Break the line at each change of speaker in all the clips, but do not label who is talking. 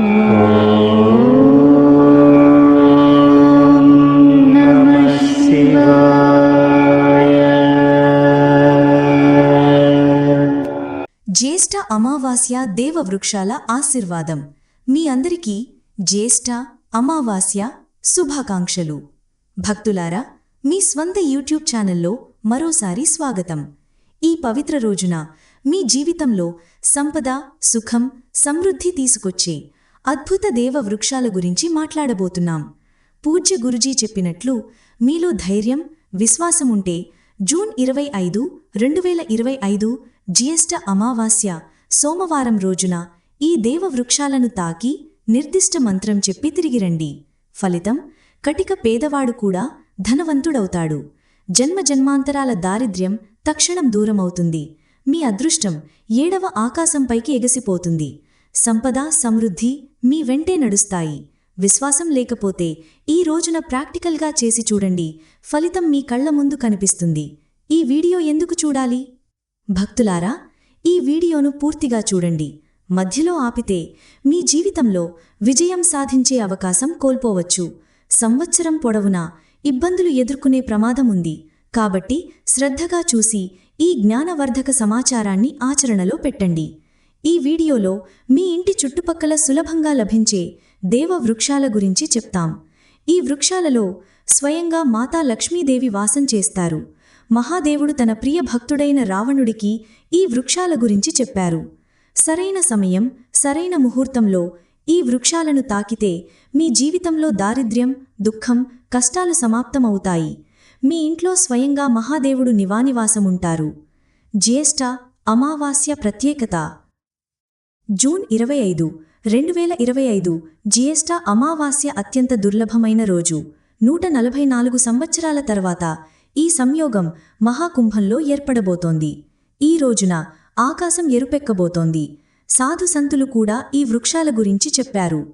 జ్యేష్ఠ అమావాస్య దేవవృక్షాల ఆశీర్వాదం. మీ అందరికీ జ్యేష్ఠ అమావాస్య శుభాకాంక్షలు. భక్తులారా మీ స్వంత యూట్యూబ్ ఛానల్లో మరోసారి స్వాగతం. ఈ పవిత్ర రోజున మీ జీవితంలో సంపద సుఖం సమృద్ధి తీసుకొచ్చే అద్భుత దేవ వృక్షాల గురించి మాట్లాడబోతున్నాం. పూజ్య గురుజీ చెప్పినట్లు మీలో ధైర్యం విశ్వాసముంటే జూన్ ఇరవై ఐదు రెండు వేల ఇరవై ఐదు జ్యేష్ఠ అమావాస్య సోమవారం రోజున ఈ దేవ వృక్షాలను తాకి నిర్దిష్ట మంత్రం చెప్పి తిరిగిరండి ఫలితం కటిక పేదవాడు కూడా ధనవంతుడవుతాడు. జన్మ జన్మాంతరాల దారిద్ర్యం తక్షణం దూరమవుతుంది. మీ అదృష్టం ఏడవ ఆకాశంపైకి ఎగసిపోతుంది. సంపద సమృద్ధి మీ వెంటే నడుస్తాయి. విశ్వాసం లేకపోతే ఈ రోజున ప్రాక్టికల్గా చేసి చూడండి. ఫలితం మీ కళ్ళ ముందు కనిపిస్తుంది. ఈ వీడియో ఎందుకు చూడాలి? భక్తులారా ఈ వీడియోను పూర్తిగా చూడండి. మధ్యలో ఆపితే మీ జీవితంలో విజయం సాధించే అవకాశం కోల్పోవచ్చు. సంవత్సరం పొడవునా ఇబ్బందులు ఎదుర్కొనే ప్రమాదం ఉంది. కాబట్టి శ్రద్ధగా చూసి ఈ జ్ఞానవర్ధక సమాచారాన్ని ఆచరణలో పెట్టండి. ఈ వీడియోలో మీ ఇంటి చుట్టుపక్కల సులభంగా లభించే దేవ వృక్షాల గురించి చెప్తాం. ఈ వృక్షాలలో స్వయంగా మాతా లక్ష్మీదేవి వాసం చేస్తారు. మహాదేవుడు తన ప్రియ భక్తుడైన రావణుడికి ఈ వృక్షాల గురించి చెప్పారు. సరైన సమయం సరైన ముహూర్తంలో ఈ వృక్షాలను తాకితే మీ జీవితంలో దారిద్ర్యం దుఃఖం కష్టాలు సమాప్తమవుతాయి. మీ ఇంట్లో స్వయంగా మహాదేవుడు నివానివాసముంటారు. జ్యేష్ఠ అమావాస్య ప్రత్యేకత. జూన్ ఇరవై ఐదు రెండు వేల ఇరవై ఐదు జిఎస్టా అమావాస్య అత్యంత దుర్లభమైన రోజు. నూట నలభై నాలుగు సంవత్సరాల తర్వాత ఈ సంయోగం మహాకుంభంలో ఏర్పడబోతోంది. ఈ రోజున ఆకాశం ఎరుపెక్కబోతోంది. సాధు సంతులు కూడా ఈ వృక్షాల గురించి చెప్పారు.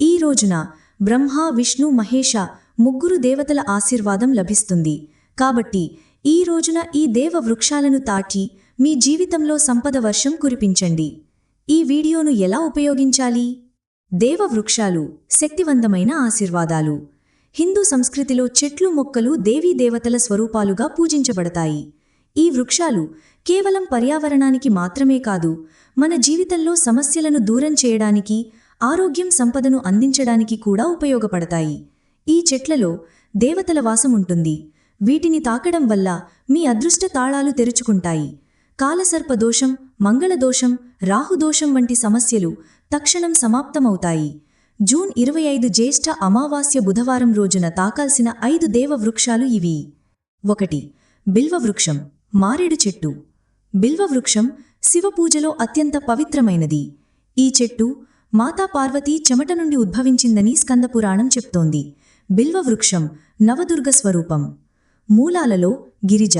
ఈ రోజున బ్రహ్మ విష్ణు మహేష ముగ్గురు దేవతల ఆశీర్వాదం లభిస్తుంది. కాబట్టి ఈ రోజున ఈ దేవ వృక్షాలను తాటి మీ జీవితంలో సంపద వర్షం కురిపించండి. ఈ వీడియోను ఎలా ఉపయోగించాలి? దేవ వృక్షాలు శక్తివంతమైన ఆశీర్వాదాలు. హిందూ సంస్కృతిలో చెట్లు మొక్కలు దేవీ దేవతల స్వరూపాలుగా పూజించబడతాయి. ఈ వృక్షాలు కేవలం పర్యావరణానికి మాత్రమే కాదు మన జీవితంలో సమస్యలను దూరం చేయడానికి ఆరోగ్యం సంపదను అందించడానికి కూడా ఉపయోగపడతాయి. ఈ చెట్లలో దేవతల వాసం ఉంటుంది. వీటిని తాకడం వల్ల మీ అదృష్ట తాళాలు తెరుచుకుంటాయి. కాలసర్పదోషం మంగళదోషం రాహుదోషం వంటి సమస్యలు తక్షణం సమాప్తమవుతాయి. జూన్ ఇరవై ఐదు జ్యేష్ఠ అమావాస్య బుధవారం రోజున తాకాల్సిన ఐదు దేవ వృక్షాలు ఇవి. ఒకటి బిల్వవృక్షం మారేడు చెట్టు. బిల్వవృక్షం శివపూజలో అత్యంత పవిత్రమైనది. ఈ చెట్టు మాతా పార్వతీ చెమట నుండి ఉద్భవించిందని స్కందపురాణం చెప్తోంది. బిల్వవృక్షం నవదుర్గ స్వరూపం. మూలాలలో గిరిజ.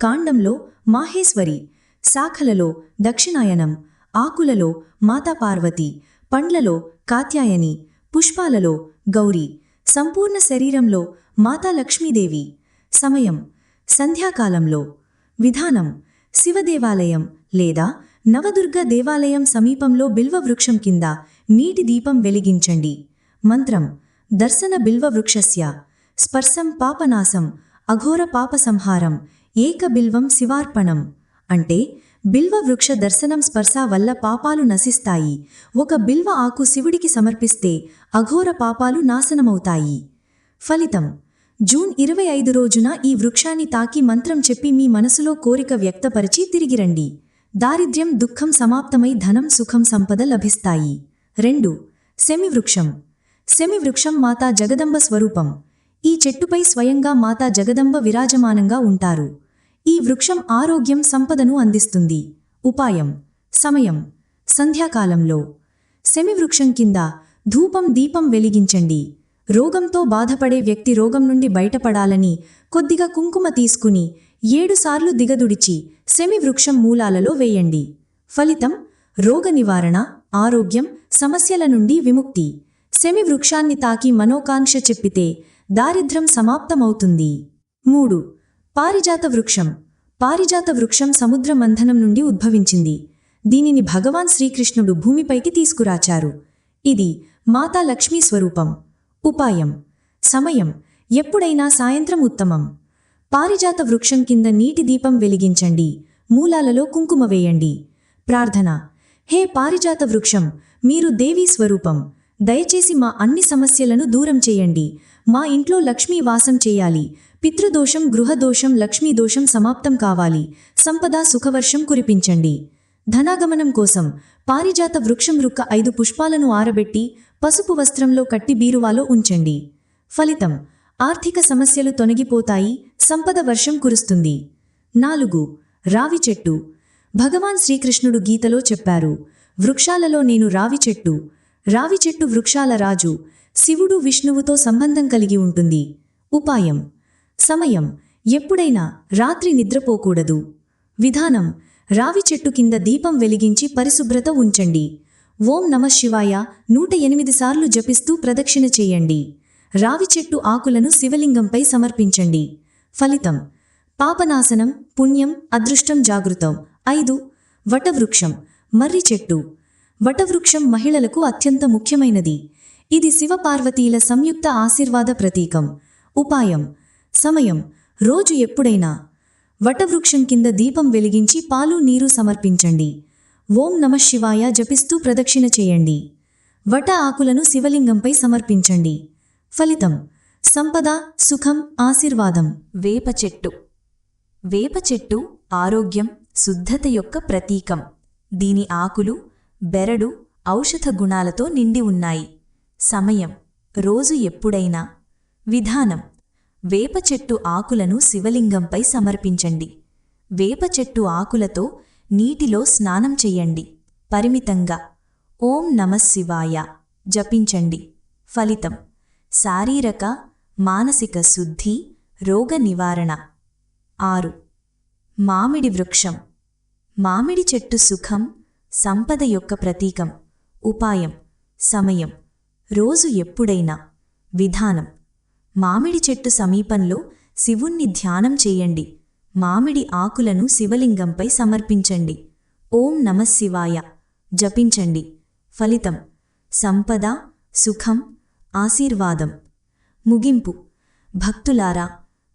కాండంలో మాహేశ్వరి శాఖలలో దక్షిణాయనం ఆకులలో మాతా పార్వతి పండ్లలో కాత్యాయని పుష్పాలలో గౌరీ సంపూర్ణ శరీరంలో మాతా లక్ష్మీదేవి సమయం సంధ్యాకాలంలో విధానం శివదేవాలయం లేదా నవదుర్గ దేవాలయం సమీపంలో బిల్వవృక్షం కింద నీటి దీపం వెలిగించండి. మంత్రం దర్శన బిల్వవృక్షస్య స్పర్శం పాపనాశం అఘోర పాప సంహారం ఏక బిల్వం శివార్పణం. అంటే బిల్వ వృక్ష దర్శనం స్పర్శ వల్ల పాపాలు నశిస్తాయి. ఒక బిల్వ ఆకు శివుడికి సమర్పిస్తే అఘోర పాపాలు నాశనమవుతాయి. ఫలితం జూన్ ఇరవై ఐదు రోజున ఈ వృక్షాన్ని తాకి మంత్రం చెప్పి మీ మనసులో కోరిక వ్యక్తపరిచి తిరిగిరండి దారిద్ర్యం దుఃఖం సమాప్తమై ధనం సుఖం సంపద లభిస్తాయి. రెండు శమివృక్షం. శమివృక్షం మాతా జగదంబ స్వరూపం. ఈ చెట్టుపై స్వయంగా మాతా జగదంబ విరాజమానంగా ఉంటారు. ఈ వృక్షం ఆరోగ్యం సంపదను అందిస్తుంది. ఉపాయం. సమయం. సంధ్యాకాలంలో. సెమివృక్షం కింద ధూపం దీపం వెలిగించండి. రోగంతో బాధపడే వ్యక్తి రోగం నుండి బయటపడాలని కొద్దిగా కుంకుమ తీసుకుని ఏడుసార్లు దిగదుడిచి సెమివృక్షం మూలాలలో వేయండి. ఫలితం రోగ నివారణ ఆరోగ్యం సమస్యల నుండి విముక్తి. సెమివృక్షాన్ని తాకి మనోకాంక్ష చెప్పితే దారిద్ర్యం సమాప్తమవుతుంది. మూడు పారిజాత వృక్షం. పారిజాత వృక్షం సముద్ర మంథనం నుండి ఉద్భవించింది. దీనిని భగవాన్ శ్రీకృష్ణుడు భూమిపైకి తీసుకురాచారు. ఇది మాతా లక్ష్మీ స్వరూపం. ఉపాయం. సమయం. ఎప్పుడైనా సాయంత్రం ఉత్తమం. పారిజాత వృక్షం కింద నీటి దీపం వెలిగించండి. మూలాలలో కుంకుమ వేయండి. ప్రార్థన. హే పారిజాత వృక్షం మీరు దేవీ స్వరూపం. దయచేసి మా అన్ని సమస్యలను దూరం చేయండి. మా ఇంట్లో లక్ష్మీ వాసం చేయాలి. పితృదోషం గృహదోషం లక్ష్మీదోషం సమాప్తం కావాలి. సంపద సుఖవర్షం కురిపించండి. ధనాగమనం కోసం పారిజాత వృక్షం రుక్క ఐదు పుష్పాలను ఆరబెట్టి పసుపు వస్త్రంలో కట్టి బీరువాలో ఉంచండి. ఫలితం ఆర్థిక సమస్యలు తొలగిపోతాయి సంపద వర్షం కురుస్తుంది. నాలుగు రావి చెట్టు. భగవాన్ శ్రీకృష్ణుడు గీతలో చెప్పారు వృక్షాలలో నేను రావి చెట్టు రావి చెట్టు వృక్షాల రాజు శివుడు విష్ణువుతో సంబంధం కలిగి ఉంటుంది. ఉపాయం. సమయం. ఎప్పుడైనా రాత్రి నిద్రపోకూడదు. విధానం. రావి చెట్టు కింద దీపం వెలిగించి పరిశుభ్రత ఉంచండి. ఓం నమ శివాయ నూట ఎనిమిది సార్లు జపిస్తూ ప్రదక్షిణ చేయండి. రావి చెట్టు ఆకులను శివలింగంపై సమర్పించండి. ఫలితం. పాపనాశనం పుణ్యం అదృష్టం జాగృతం. ఐదు. వటవృక్షం. మర్రి చెట్టు. వటవృక్షం మహిళలకు అత్యంత ముఖ్యమైనది. ఇది శివపార్వతీల సంయుక్త ఆశీర్వాద ప్రతీకం. ఉపాయం. సమయం. రోజు ఎప్పుడైనా. వటవృక్షం కింద దీపం వెలిగించి పాలు నీరు సమర్పించండి. ఓం నమ శివాయ జపిస్తూ ప్రదక్షిణ చేయండి. వట ఆకులను శివలింగంపై సమర్పించండి. ఫలితం. సంపద సుఖం ఆశీర్వాదం. వేప చెట్టు. వేప చెట్టు ఆరోగ్యం శుద్ధత యొక్క ప్రతీకం. దీని ఆకులు బెరడు ఔషధ గుణాలతో నిండి ఉన్నాయి. సమయం రోజు ఎప్పుడైనా. విధానం వేప చెట్టు ఆకులను శివలింగంపై సమర్పించండి. వేప చెట్టు ఆకులతో నీటిలో స్నానం చెయ్యండి పరిమితంగా ఓం నమశివాయ జపించండి. ఫలితం శారీరక మానసిక శుద్ధి రోగ నివారణ. ఆరు మామిడి వృక్షం మామిడి చెట్టు సుఖం సంపద యొక్క ప్రతీకం ఉపాయం సమయం రోజు ఎప్పుడైనా విధానం. మామిడి చెట్టు సమీపంలో శివుణ్ణి ధ్యానం చేయండి. మామిడి ఆకులను శివలింగంపై సమర్పించండి. ఓం నమశివాయ జపించండి. ఫలితం సంపద సుఖం ఆశీర్వాదం. ముగింపు భక్తులారా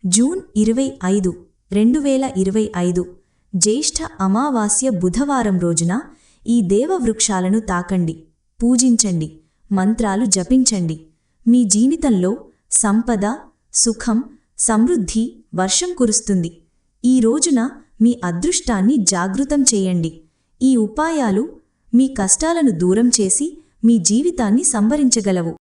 జూన్ ఇరవై ఐదు రెండు వేల ఇరవై ఐదు జ్యేష్ఠ అమావాస్య బుధవారం రోజున ఈ దేవవృక్షాలను తాకండి పూజించండి మంత్రాలు జపించండి. మీ జీవితంలో సంపద సుఖం సమృద్ధి వర్షం కురుస్తుంది. ఈ రోజున మీ అదృష్టాన్ని జాగృతం చేయండి. ఈ ఉపాయాలు మీ కష్టాలను దూరం చేసి మీ జీవితాన్ని సంవరించగలవు